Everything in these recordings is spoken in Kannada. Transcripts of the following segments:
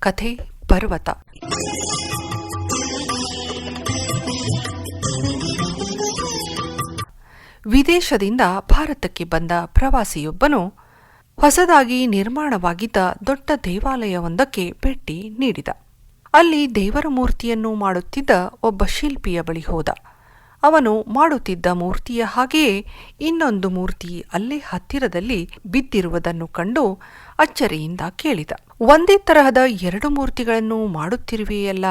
ಕಥೆ ಪರ್ವತ. ವಿದೇಶದಿಂದ ಭಾರತಕ್ಕೆ ಬಂದ ಪ್ರವಾಸಿಯೊಬ್ಬನು ಹೊಸದಾಗಿ ನಿರ್ಮಾಣವಾಗಿದ್ದ ದೊಡ್ಡ ದೇವಾಲಯವೊಂದಕ್ಕೆ ಭೇಟಿ ನೀಡಿದ. ಅಲ್ಲಿ ದೇವರ ಮೂರ್ತಿಯನ್ನು ಮಾಡುತ್ತಿದ್ದ ಒಬ್ಬ ಶಿಲ್ಪಿಯ ಬಳಿ ಹೋದ. ಅವನು ಮಾಡುತ್ತಿದ್ದ ಮೂರ್ತಿಯ ಹಾಗೆಯೇ ಇನ್ನೊಂದು ಮೂರ್ತಿ ಅಲ್ಲೇ ಹತ್ತಿರದಲ್ಲಿ ಬಿದ್ದಿರುವುದನ್ನು ಕಂಡು ಅಚ್ಚರಿಯಿಂದ ಕೇಳಿದ. ಒಂದೇ ತರಹದ ಎರಡು ಮೂರ್ತಿಗಳನ್ನು ಮಾಡುತ್ತಿರುವೆಯಲ್ಲ?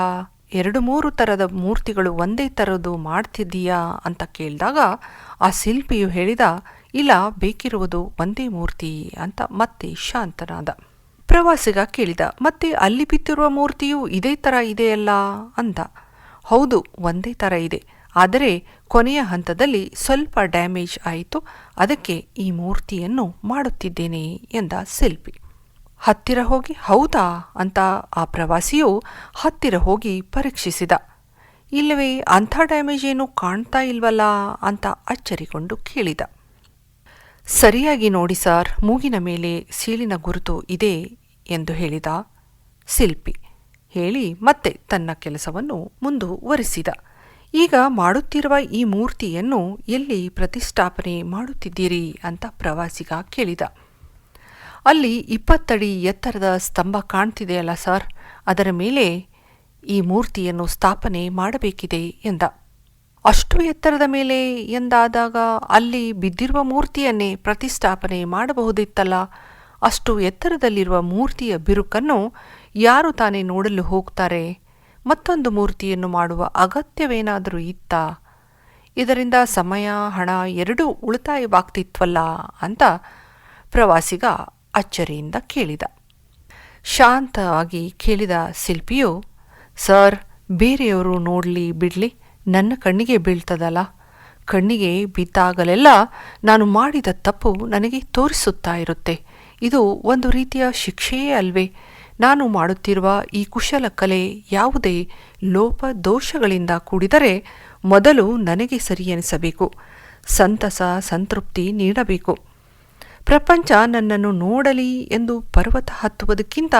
ಎರಡು ಮೂರು ತರದ ಮೂರ್ತಿಗಳು ಒಂದೇ ಥರದ್ದು ಮಾಡ್ತಿದ್ದೀಯಾ ಅಂತ ಕೇಳಿದಾಗ ಆ ಶಿಲ್ಪಿಯು ಹೇಳಿದ, ಇಲ್ಲ, ಬೇಕಿರುವುದು ಒಂದೇ ಮೂರ್ತಿ ಅಂತ ಮತ್ತೆ ಶಾಂತನಾದ ಪ್ರವಾಸಿಗ ಕೇಳಿದ, ಮತ್ತೆ ಅಲ್ಲಿ ಬಿತ್ತಿರುವ ಮೂರ್ತಿಯು ಇದೇ ಥರ ಇದೆಯಲ್ಲ? ಅಂದ. ಹೌದು, ಒಂದೇ ಥರ ಇದೆ. ಆದರೆ ಕೊನೆಯ ಹಂತದಲ್ಲಿ ಸ್ವಲ್ಪ ಡ್ಯಾಮೇಜ್ ಆಯಿತು. ಅದಕ್ಕೆ ಈ ಮೂರ್ತಿಯನ್ನು ಮಾಡುತ್ತಿದ್ದೇನೆ ಎಂದ ಶಿಲ್ಪಿ. ಹತ್ತಿರ ಹೋಗಿ, ಹೌದಾ? ಅಂತ ಆ ಪ್ರವಾಸಿಯು ಹತ್ತಿರ ಹೋಗಿ ಪರೀಕ್ಷಿಸಿದ. ಇಲ್ಲವೇ, ಅಂಥ ಡ್ಯಾಮೇಜ್ ಏನು ಕಾಣ್ತಾ ಇಲ್ವಲ್ಲ? ಅಂತ ಅಚ್ಚರಿಕೊಂಡು ಕೇಳಿದ. ಸರಿಯಾಗಿ ನೋಡಿ ಸರ್, ಮೂಗಿನ ಮೇಲೆ ಸೀಳಿನ ಗುರುತು ಇದೆ, ಎಂದು ಹೇಳಿದ ಶಿಲ್ಪಿ. ಹೇಳಿ ಮತ್ತೆ ತನ್ನ ಕೆಲಸವನ್ನು ಮುಂದುವರಿಸಿದ. ಈಗ ಮಾಡುತ್ತಿರುವ ಈ ಮೂರ್ತಿಯನ್ನು ಎಲ್ಲಿ ಪ್ರತಿಷ್ಠಾಪನೆ ಮಾಡುತ್ತಿದ್ದೀರಿ? ಅಂತ ಪ್ರವಾಸಿಗ ಕೇಳಿದ. ಅಲ್ಲಿ ಇಪ್ಪತ್ತಡಿ ಎತ್ತರದ ಸ್ತಂಭ ಕಾಣ್ತಿದೆಯಲ್ಲ ಸರ್? ಅದರ ಮೇಲೆ ಈ ಮೂರ್ತಿಯನ್ನು ಸ್ಥಾಪನೆ ಮಾಡಬೇಕಿದೆ ಎಂದ. ಅಷ್ಟು ಎತ್ತರದ ಮೇಲೆ ಎಂದಾದಾಗ ಅಲ್ಲಿ ಬಿದ್ದಿರುವ ಮೂರ್ತಿಯನ್ನೇ ಪ್ರತಿಷ್ಠಾಪನೆ ಮಾಡಬಹುದಿತ್ತಲ್ಲ? ಅಷ್ಟು ಎತ್ತರದಲ್ಲಿರುವ ಮೂರ್ತಿಯ ಬಿರುಕನ್ನು ಯಾರು ತಾನೇ ನೋಡಲು ಹೋಗ್ತಾರೆ? ಮತ್ತೊಂದು ಮೂರ್ತಿಯನ್ನು ಮಾಡುವ ಅಗತ್ಯವೇನಾದರೂ ಇತ್ತ? ಇದರಿಂದ ಸಮಯ, ಹಣ ಎರಡೂ ಉಳಿತಾಯವಾಗ್ತಿತ್ವಲ್ಲ ಅಂತ ಪ್ರವಾಸಿಗ ಅಚ್ಚರಿಯಿಂದ ಕೇಳಿದ. ಶಾಂತವಾಗಿ ಕೇಳಿದ ಶಿಲ್ಪಿಯು, ಸರ್, ಬೇರೆಯವರು ನೋಡಲಿ ಬಿಡಲಿ, ನನ್ನ ಕಣ್ಣಿಗೆ ಬೀಳ್ತದಲ್ಲ. ಕಣ್ಣಿಗೆ ಬಿದ್ದಾಗಲೆಲ್ಲ ನಾನು ಮಾಡಿದ ತಪ್ಪು ನನಗೆ ತೋರಿಸುತ್ತಾ ಇರುತ್ತೆ. ಇದು ಒಂದು ರೀತಿಯ ಶಿಕ್ಷೆಯೇ ಅಲ್ವೇ. ನಾನು ಮಾಡುತ್ತಿರುವ ಈ ಕುಶಲ ಕಲೆ ಯಾವುದೇ ಲೋಪ ದೋಷಗಳಿಂದ ಕೂಡಿದರೆ ಮೊದಲು ನನಗೆ ಸರಿ ಎನಿಸಬೇಕು. ಸಂತಸ, ಸಂತೃಪ್ತಿ ನೀಡಬೇಕು. ಪ್ರಪಂಚ ನನ್ನನ್ನು ನೋಡಲಿ ಎಂದು ಪರ್ವತ ಹತ್ತುವುದಕ್ಕಿಂತ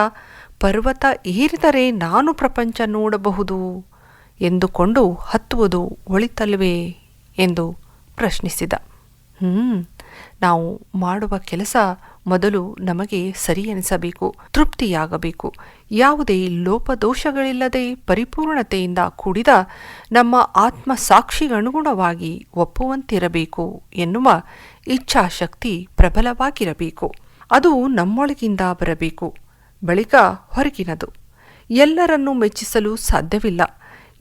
ಪರ್ವತ ಏರಿದರೆ ನಾನು ಪ್ರಪಂಚ ನೋಡಬಹುದು ಎಂದುಕೊಂಡು ಹತ್ತುವುದು ಒಳಿತಲ್ವೇ ಎಂದು ಪ್ರಶ್ನಿಸಿದ. ಹ್ಞೂ ನಾವು ಮಾಡುವ ಕೆಲಸ ಮೊದಲು ನಮಗೆ ಸರಿ ಎನಿಸಬೇಕು ತೃಪ್ತಿಯಾಗಬೇಕು. ಯಾವುದೇ ಲೋಪದೋಷಗಳಿಲ್ಲದೆ ಪರಿಪೂರ್ಣತೆಯಿಂದ ಕೂಡಿದ ನಮ್ಮ ಆತ್ಮ ಸಾಕ್ಷಿಗನುಗುಣವಾಗಿ ಒಪ್ಪುವಂತಿರಬೇಕು ಎನ್ನುವ ಇಚ್ಛಾಶಕ್ತಿ ಪ್ರಬಲವಾಗಿರಬೇಕು. ಅದು ನಮ್ಮೊಳಗಿಂದ ಬರಬೇಕು. ಬಳಿಕ ಹೊರಗಿನದು. ಎಲ್ಲರನ್ನೂ ಮೆಚ್ಚಿಸಲು ಸಾಧ್ಯವಿಲ್ಲ.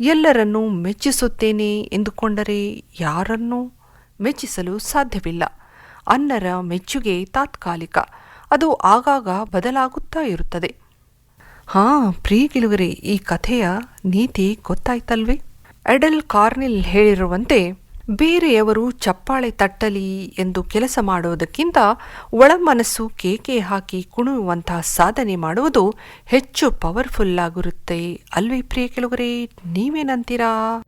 ಎಲ್ಲರನ್ನೂ ಮೆಚ್ಚಿಸುತ್ತೇನೆ ಎಂದುಕೊಂಡರೆ ಯಾರನ್ನೂ ಮೆಚ್ಚಿಸಲು ಸಾಧ್ಯವಿಲ್ಲ. ಅನ್ನರ ಮೆಚ್ಚುಗೆ ತಾತ್ಕಾಲಿಕ. ಅದು ಆಗಾಗ ಬದಲಾಗುತ್ತಾ ಇರುತ್ತದೆ. ಹಾ ಗೆಲುವರೆ ಈ ಕಥೆಯ ನೀತಿ ಗೊತ್ತಾಯ್ತಲ್ವೇ? ಎಡಲ್ ಕಾರ್ನಿಲ್ ಹೇಳಿರುವಂತೆ ಬೇರೆಯವರು ಚಪ್ಪಾಳೆ ತಟ್ಟಲಿ ಎಂದು ಕೆಲಸ ಮಾಡುವುದಕ್ಕಿಂತ ಒಳ ಮನಸ್ಸು ಕೇಕೆ ಹಾಕಿ ಕುಣಿಯುವಂತಹ ಸಾಧನೆ ಮಾಡುವುದು ಹೆಚ್ಚು ಪವರ್ಫುಲ್ ಆಗಿರುತ್ತೆ. ಅಲ್ವೇ ಪ್ರಿಯ ಕೆಲವರೇ, ನೀವೇನಂತೀರಾ?